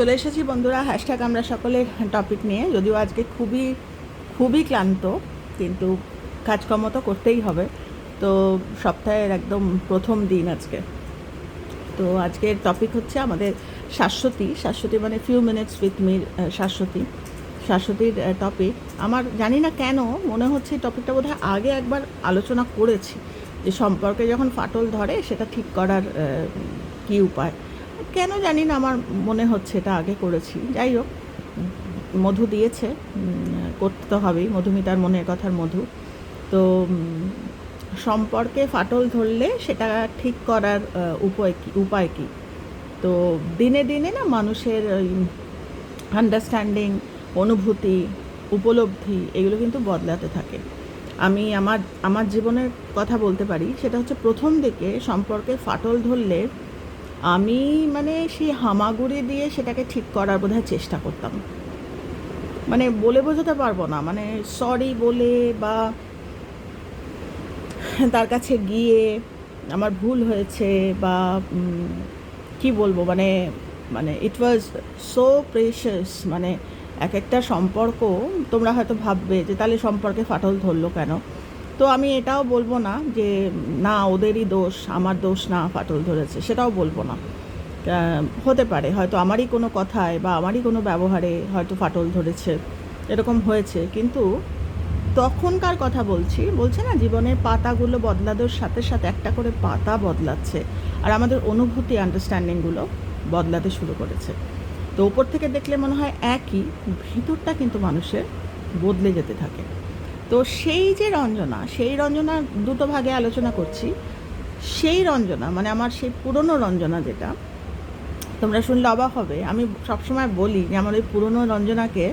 চলে এসেছি বন্ধুরা হ্যাশট্যাগ আমরা সকলের টপিক নিয়ে। যদিও আজকে খুবই খুবই ক্লান্ত, কিন্তু কাজকর্ম তো করতেই হবে। তো সপ্তাহের একদম প্রথম দিন আজকে। তো আজকের টপিক হচ্ছে আমাদের শাশ্বতী। শাশ্বতী মানে few minutes with Mir Shashwati. শাশ্বতীর topic আমার জানি না কেন, মনে হচ্ছে এই টপিকটা বোধহয় আগে একবার আলোচনা করেছি। যে সম্পর্কে যখন ফাটল ধরে, সেটা ঠিক করার কী উপায়? কেন জানি না, আমার মনে হচ্ছে এটা আগে করেছি। যাই হোক, মধু দিয়েছে। করতে তো হবেই, মধুমিতার মনের কথার মধু। তো সম্পর্কে ফাটল ধরলে সেটা ঠিক করার উপায় কী উপায় কী? তো দিনে দিনে না মানুষের আন্ডারস্ট্যান্ডিং অনুভূতি, উপলব্ধি, এগুলো কিন্তু বদলাতে থাকে। আমি আমার আমার জীবনের কথা বলতে পারি, সেটা হচ্ছে প্রথম দিকে সম্পর্কে ফাটল ধরলে আমি মানে সেই হামাগুড়ি দিয়ে সেটাকে ঠিক করার বোধহয় চেষ্টা করতাম। মানে বলে বোঝাতে পারব না মানে সরি বলে বা তার কাছে গিয়ে আমার ভুল হয়েছে বা কি বলব মানে মানে ইট ওয়াজ সো প্রেশাস মানে এক একটা সম্পর্ক তোমরা হয়তো ভাববে যে তাহলে সম্পর্কে ফাটল ধরলো কেন? তো আমি এটাও বলব না যে, না, ওদেরই দোষ, আমার দোষ না, ফাটল ধরেছে, সেটাও বলব না। হতে পারে, হয়তো আমারই কোনো কথায় বা আমারই কোনো ব্যবহারে হয়তো ফাটল ধরেছে, এরকম হয়েছে, কিন্তু তখনকার কথা বলছি, বলছে না, জীবনের পাতাগুলো বদলানোর সাথে সাথে একটা করে পাতা বদলাচ্ছে, আর আমাদের অনুভূতি আন্ডারস্ট্যান্ডিংগুলো বদলাতে শুরু করেছে। তো উপর থেকে দেখলে মনে হয় একই, ভিতরটা কিন্তু মানুষের বদলে যেতে থাকে। তো সেই যে রঞ্জনা, সেই রঞ্জনা দুটো ভাগে আলোচনা করছি। সেই রঞ্জনা মানে আমার সেই পুরনো রঞ্জনা যেটা, তোমরা শুনলে অবাক হবে। আমি সবসময় বলি যে আমার ওই পুরনো রঞ্জনাকে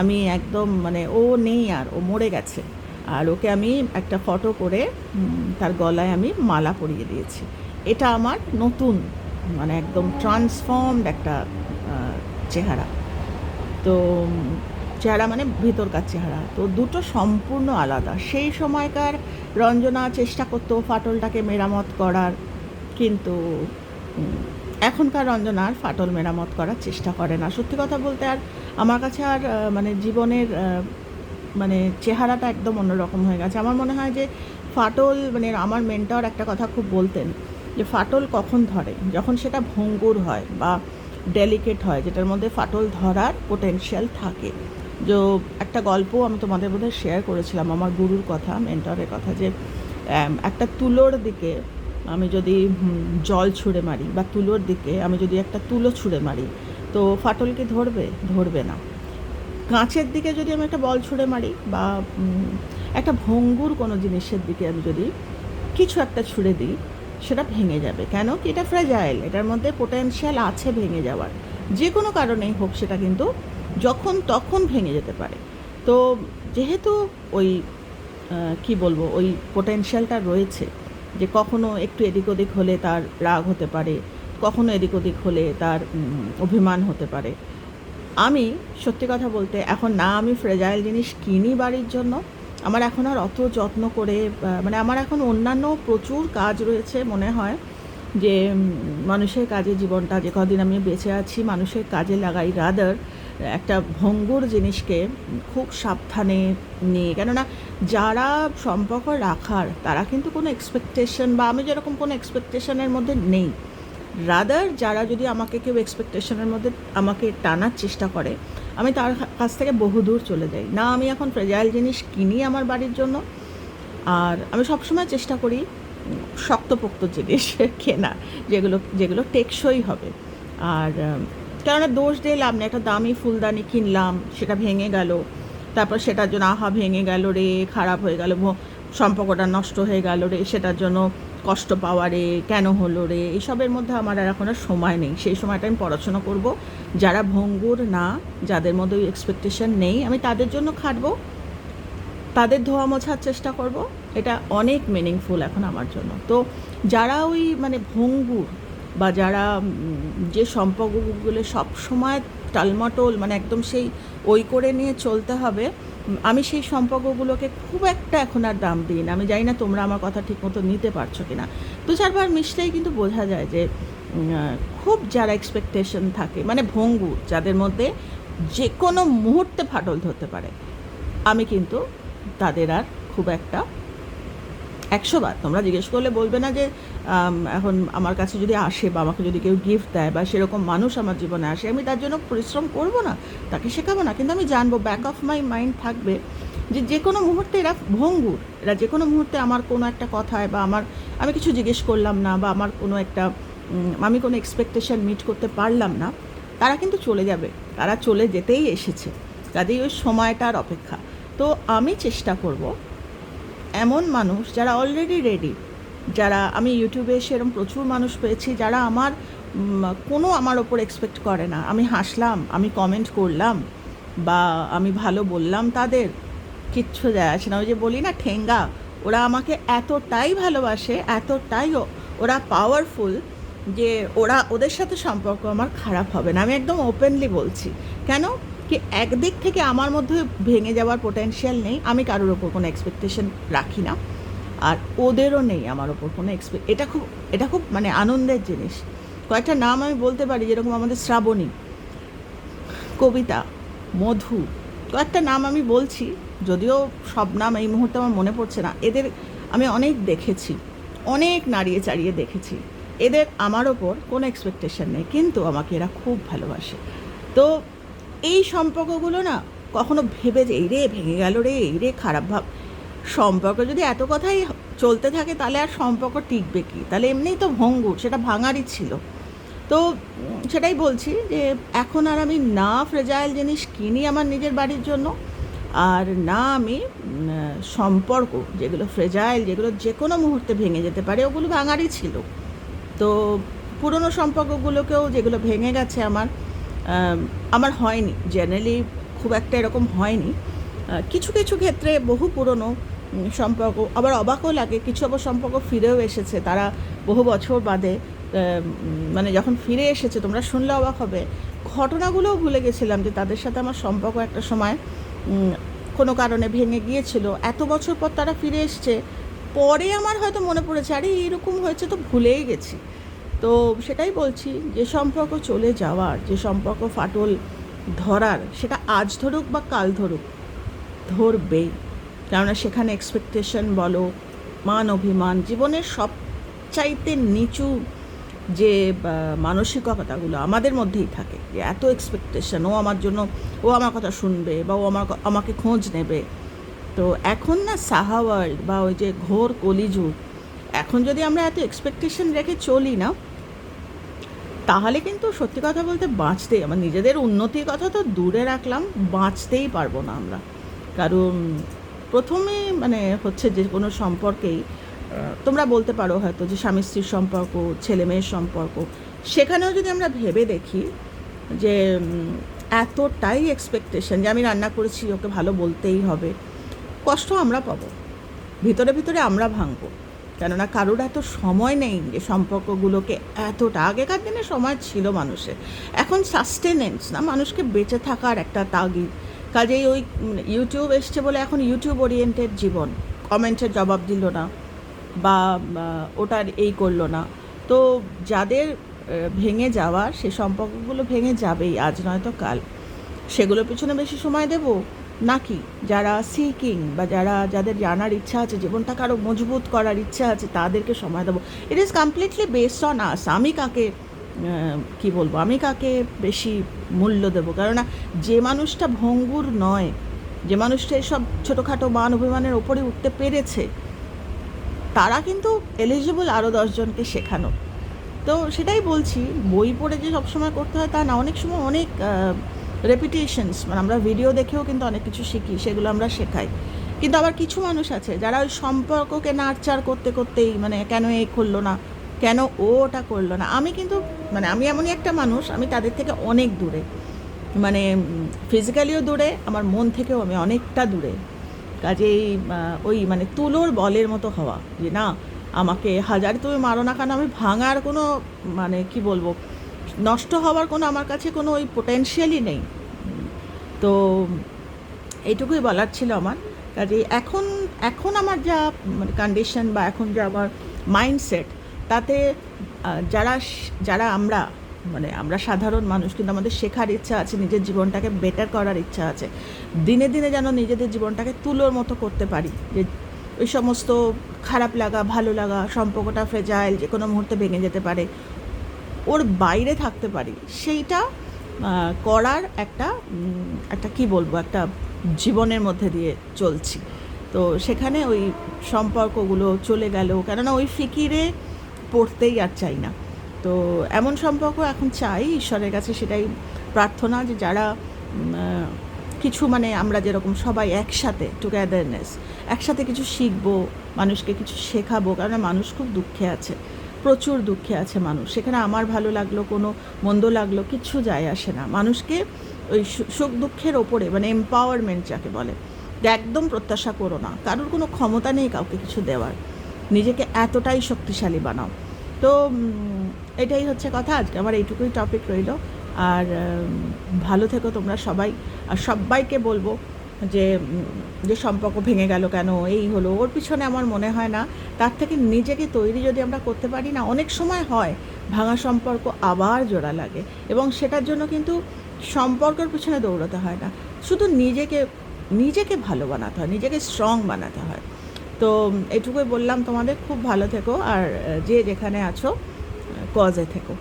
আমি একদম মানে ও নেই আর, ও মরে গেছে। আর ওকে আমি একটা ফটো করে তার গলায় আমি মালা পরিয়ে দিয়েছি। এটা আমার নতুন মানে একদম ট্রান্সফর্মড একটা চেহারা। তো চেহারা মানে ভেতরকার চেহারা। তো দুটো সম্পূর্ণ আলাদা। সেই সময়কার রঞ্জনা চেষ্টা করতো ফাটলটাকে মেরামত করার, কিন্তু এখনকার রঞ্জনা আর ফাটল মেরামত করার চেষ্টা করে না। সত্যি কথা বলতে আর আমার কাছে আর মানে জীবনের মানে চেহারাটা একদম অন্যরকম হয়ে গেছে। আমার মনে হয় যে ফাটল মানে আমার মেন্টর একটা কথা খুব বলতেন যে ফাটল কখন ধরে? যখন সেটা ভঙ্গুর হয় বা ডেলিকেট হয়, যেটার মধ্যে ফাটল ধরার পোটেনশিয়াল থাকে। যে একটা গল্প আমি তোমাদের বোধহয় শেয়ার করেছিলাম, আমার গুরুর কথা মেন্টরের কথা যে একটা তুলোর দিকে আমি যদি জল ছুঁড়ে মারি বা তুলোর দিকে আমি যদি একটা তুলো ছুঁড়ে মারি, তো ফাটল কি ধরবে? ধরবে না। কাঁচের দিকে যদি আমি একটা বল ছুঁড়ে মারি বা একটা ভঙ্গুর কোনো জিনিসের দিকে আমি যদি কিছু একটা ছুঁড়ে দিই, সেটা ভেঙে যাবে। কেন কি এটা ফ্রেজাইল এটার মধ্যে পোটেনশিয়াল আছে ভেঙে যাওয়ার। যে কোনো কারণেই হোক, সেটা কিন্তু যখন তখন ভেঙে যেতে পারে। তো যেহেতু ওই কি বলব, ওই পোটেনশিয়ালটা রয়েছে যে কখনো একটু এদিক ওদিক হলে তার রাগ হতে পারে, কখনো এদিক ওদিক হলে তার অভিমান হতে পারে। আমি, সত্যি কথা বলতে, এখন না আমি ফ্রেজাইল জিনিস কিনি বাড়ির জন্য, আমার এখন আর অত যত্ন করে মানে আমার এখন অন্যান্য প্রচুর কাজ রয়েছে মনে হয় যে মানুষের কাজে জীবনটা, যে কদিন আমি বেঁচে আছি মানুষের কাজে লাগাই রাদার একটা ভঙ্গুর জিনিসকে খুব সাবধানে নিয়ে, কেননা যারা সম্পর্ক রাখার, তারা কিন্তু কোনো এক্সপেকটেশন বা আমি যেরকম কোনো এক্সপেকটেশনের মধ্যে নেই। রাদার যারা যদি আমাকে কেউ এক্সপেকটেশনের মধ্যে আমাকে টানার চেষ্টা করে, আমি তার কাছ থেকে বহুদূর চলে যাই। না, আমি এখন ফ্রেজাইল জিনিস কিনি আমার বাড়ির জন্য, আর আমি সবসময় চেষ্টা করি শক্তপোক্ত জিনিস কেনা যেগুলো যেগুলো টেকসই হবে। আর কেননা দোষ দিয়ে লাভ নেই। একটা দামি ফুলদানি কিনলাম, সেটা ভেঙে গেল। তারপর সেটার জন্য আহা, ভেঙে গেল রে, খারাপ হয়ে গেল সম্পর্কটা নষ্ট হয়ে গেল রে, সেটার জন্য কষ্ট পাওয়া রে, কেন হলো রে? এসবের মধ্যে আমার আর এখন আর সময় নেই। সেই সময়টা আমি পড়াশোনা করব। যারা ভঙ্গুর না, যাদের মধ্যে ওই এক্সপেকটেশন নেই, আমি তাদের জন্য খাটবো। তাদের ধোয়া মোছার চেষ্টা করব। এটা অনেক মিনিংফুল এখন আমার জন্য। তো যারা ওই মানে ভঙ্গুর বা যারা যে সম্পর্কগুলো সব সময় টালমাটোল মানে একদম সেই ওই করে নিয়ে চলতে হবে আমি সেই সম্পর্কগুলোকে খুব একটা এখন আর দাম দিই না। আমি জানি না তোমরা আমার কথা ঠিকমতো নিতে পারছ কিনা। দু চারবার মিশলেই কিন্তু বোঝা যায় যে খুব যারা এক্সপেকটেশন থাকে মানে ভঙ্গুর, যাদের মধ্যে যে কোনো মুহূর্তে ফাটল ধরতে পারে। আমি কিন্তু তাদের আর খুব একটা একশো বার। তোমরা জিজ্ঞেস করলে বলবে না যে এখন আমার কাছে যদি আসে বা আমাকে যদি কেউ গিফট দেয় বা সেরকম মানুষ আমার জীবনে আসে, আমি তার জন্য পরিশ্রম করব না, তাকে শেখাবো না। কিন্তু আমি জানব ব্যাক অফ মাই মাইন্ড থাকবে যে যে কোনো মুহূর্তে এরা ভঙ্গুর। এরা যে কোনো মুহূর্তে আমার কোনো একটা কথায় বা আমার, আমি কিছু জিজ্ঞেস করলাম না বা আমার কোনো একটা আমি কোনো এক্সপেকটেশন মিট করতে পারলাম না, তারা কিন্তু চলে যাবে। তারা চলে যেতেই এসেছে। কাজেই ওই সময়টার অপেক্ষা। তো আমি চেষ্টা করব এমন মানুষ যারা অলরেডি রেডি যারা আমি ইউটিউবে সেরকম প্রচুর মানুষ পেয়েছি যারা আমার কোনো আমার ওপর এক্সপেক্ট করে না। আমি হাসলাম, আমি কমেন্ট করলাম বা আমি ভালো বললাম তাদের, কিচ্ছু যায় আসে না। ওই যে বলি না, ঠেঙ্গা, ওরা আমাকে এতটাই ভালোবাসে, এতটাই ওরা পাওয়ারফুল যে ওরা, ওদের সাথে সম্পর্ক আমার খারাপ হবে না। আমি একদম ওপেনলি বলছি। কেন? কি একদিক থেকে আমার মধ্যে ভেঙে যাওয়ার পোটেনশিয়াল নেই, আমি কারোর ওপর কোনো এক্সপেকটেশন রাখি না। আর ওদেরও নেই আমার ওপর কোনো এক্সপেক্ট এটা খুব এটা খুব মানে আনন্দের জিনিস। কয়েকটা নাম আমি বলতে পারি যেরকম আমাদের শ্রাবণী, কবিতা, মধু, কয়েকটা নাম আমি বলছি, যদিও সব নাম এই মুহূর্তে আমার মনে পড়ছে না। এদের আমি অনেক দেখেছি, অনেক নাড়িয়ে চাড়িয়ে দেখেছি। এদের আমার ওপর কোনো এক্সপেকটেশন নেই, কিন্তু আমাকে এরা খুব ভালোবাসে। তো এই সম্পর্কগুলো না কখনো ভেবে যে এই রে ভেঙে গেল রে এই রে খারাপ ভাব। সম্পর্ক যদি এত কথাই চলতে থাকে তাহলে আর সম্পর্ক টিকবে কি? তাহলে এমনিই তো ভঙ্গুর সেটা ভাঙারই ছিল। তো সেটাই বলছি যে এখন আর আমি না ফ্রেজাইল জিনিস কিনি আমার নিজের বাড়ির জন্য আর না আমি সম্পর্ক যেগুলো ফ্রেজাইল যেগুলো যে কোনো মুহূর্তে ভেঙে যেতে পারে ওগুলো ভাঙারই ছিল। তো পুরনো সম্পর্কগুলোকেও যেগুলো ভেঙে গেছে আমার আম, আমার হয়নি। জেনারেলি খুব একটা এরকম হয়নি। কিছু কিছু ক্ষেত্রে বহু পুরনো সম্পর্ক আবার অবাকও লাগে। কিছু আবার সম্পর্ক ফিরেও এসেছে। তারা বহু বছর বাদে মানে যখন ফিরে এসেছে, তোমরা শুনলে অবাক হবে। ঘটনাগুলোও ভুলে গেছিলাম যে তাদের সাথে আমার সম্পর্ক একটা সময় কোনো কারণে ভেঙে গিয়েছিল। এত বছর পর তারা ফিরে এসছে। পরে আমার হয়তো মনে পড়েছে, আরে, এরকম হয়েছে তো ভুলেই গেছি। তো সেটাই বলছি যে সম্পর্ক চলে যাওয়ার, যে সম্পর্ক ফাটল ধরার, সেটা আজ ধরুক বা কাল ধরুক, ধরবেই। কেননা সেখানে এক্সপেকটেশন বলো, মান অভিমান, জীবনের সব চাইতে নিচু যে মানসিকতাগুলো আমাদের মধ্যেই থাকে, যে এত এক্সপেকটেশন ও আমার জন্য, ও আমার কথা শুনবে বা ও আমার আমাকে খোঁজ নেবে। তো এখন না সাহা ওয়ার্ল্ড বা ওই যে ঘোর কলিযুগ, এখন যদি আমরা এত এক্সপেকটেশন রেখে চলি না তাহলে কিন্তু সত্যি কথা বলতে বাঁচতে, আমার নিজেদের উন্নতির কথা তো দূরে রাখলাম, বাঁচতেই পারব না আমরা। কারণ প্রথমে মানে হচ্ছে যে কোনো সম্পর্কেই তোমরা বলতে পারো হয়তো যে স্বামী স্ত্রীর সম্পর্ক, ছেলে মেয়ের সম্পর্ক। সেখানেও যদি আমরা ভেবে দেখি যে এতটাই এক্সপেকটেশন যে আমি রান্না করেছি, ওকে ভালো বলতেই হবে, কষ্ট আমরা পাবো। ভিতরে ভিতরে আমরা ভাঙবো। কেননা কারোর এত সময় নেই যে সম্পর্কগুলোকে এতটা আগেকার দিনে সময় ছিল মানুষের। এখন সাস্টেনেন্স না, মানুষকে বেঁচে থাকার একটা তাগিদ। কাজেই ওই ইউটিউব এসছে বলে এখন ইউটিউব ওরিয়েন্টেড জীবন। কমেন্টের জবাব দিল না বা ওটার এই করল না। তো যাদের ভেঙে যাওয়ার, সে সম্পর্কগুলো ভেঙে যাবেই, আজ নয়তো কাল। সেগুলোর পিছনে বেশি সময় দেব? নাকি যারা সিকিং বা যারা, যাদের জানার ইচ্ছা আছে, জীবনটাকে আরও মজবুত করার ইচ্ছা আছে, তাদেরকে সময় দেবো। It is completely based on us আমি কাকে কি বলব? আমি কাকে বেশি মূল্য দেবো? কেননা যে মানুষটা ভঙ্গুর নয়, যে মানুষটা এসব ছোটোখাটো মান অভিমানের ওপরে উঠতে পেরেছে, তারা কিন্তু এলিজিবল আরও দশজনকে শেখানো। তো সেটাই বলছি, বই পড়ে যে সবসময় করতে হয় তা না। অনেক সময় অনেক রেপিটেশনস মানে আমরা ভিডিও দেখেও কিন্তু অনেক কিছু শিখি, সেগুলো আমরা শেখাই। কিন্তু আবার কিছু মানুষ আছে, যারা ওই সম্পর্ককে নার্চার করতে করতেই মানে কেন এই করল না, কেন ও ওটা করল না। আমি কিন্তু মানে আমি এমনই একটা মানুষ, আমি তাদের থেকে অনেক দূরে। মানে ফিজিক্যালিও দূরে, আমার মন থেকেও আমি অনেকটা দূরে। কাজেই ওই মানে তুলোর বলের মতো হওয়া, যে না, আমাকে হাজার তুমি মারো না কেন আমি ভাঙার কোনো মানে কি বলব নষ্ট হওয়ার কোনো আমার কাছে কোনো ওই পোটেনশিয়ালই নেই। তো এইটুকুই বলার ছিল আমার। কাজে এখন এখন আমার যা মানে কন্ডিশন বা এখন যা আমার মাইন্ডসেট তাতে যারা যারা আমরা মানে আমরা সাধারণ মানুষ কিন্তু আমাদের শেখার ইচ্ছা আছে, নিজের জীবনটাকে বেটার করার ইচ্ছা আছে, দিনে দিনে যেন নিজেদের জীবনটাকে তুলোর মতো করতে পারি। যে ওই সমস্ত খারাপ লাগা, ভালো লাগা, সম্পর্কটা ফ্রেজাইল যে কোনো মুহূর্তে ভেঙে যেতে পারে ওর বাইরে থাকতে পারি। সেইটা করার একটা একটা কি বলব, একটা জীবনের মধ্যে দিয়ে চলছি। তো সেখানে ওই সম্পর্কগুলো চলে গেল, কেননা ওই ফিকিরে পড়তেই আর চাই না। তো এমন সম্পর্ক এখন চাই, ঈশ্বরের কাছে সেটাই প্রার্থনা যে যারা কিছু মানে আমরা যেরকম সবাই একসাথে টুগেদারনেস একসাথে কিছু শিখব, মানুষকে কিছু শেখাবো কারণ মানুষ খুব দুঃখে আছে। প্রচুর দুঃখে আছে মানুষ। সেখানে আমার ভালো লাগল, কোনো মন্দ লাগল, কিচ্ছু যায় আসে না। মানুষকে ওই সুখ দুঃখের ওপরে মানে এম্পাওয়ারমেন্ট যাকে বলে একদম প্রত্যাশা করো না। কারোর কোনো ক্ষমতা নেই কাউকে কিছু দেওয়ার। নিজেকে এতটাই শক্তিশালী বানাও। তো এটাই হচ্ছে কথা। আজকে আমার এইটুকুই টপিক রইল। আর ভালো থেকো তোমরা সবাই। আর সবাইকে বলব যে যে সম্পর্ক ভেঙে গেল কেন, এই হলো, ওর পিছনে আমার মনে হয় না। তার থেকে নিজেকে তৈরি যদি আমরা করতে পারি না, অনেক সময় হয় ভাঙা সম্পর্ক আবার জোড়া লাগে এবং সেটার জন্য কিন্তু সম্পর্কের পিছনে দৌড়াতে হয় না। শুধু নিজেকে নিজেকে ভালো বানাতে হয়, নিজেকে স্ট্রং বানাতে হয়। তো, এটুকুই বললাম তোমাদের, খুব ভালো থেকো আর যে যেখানে আছো কজে থেকো।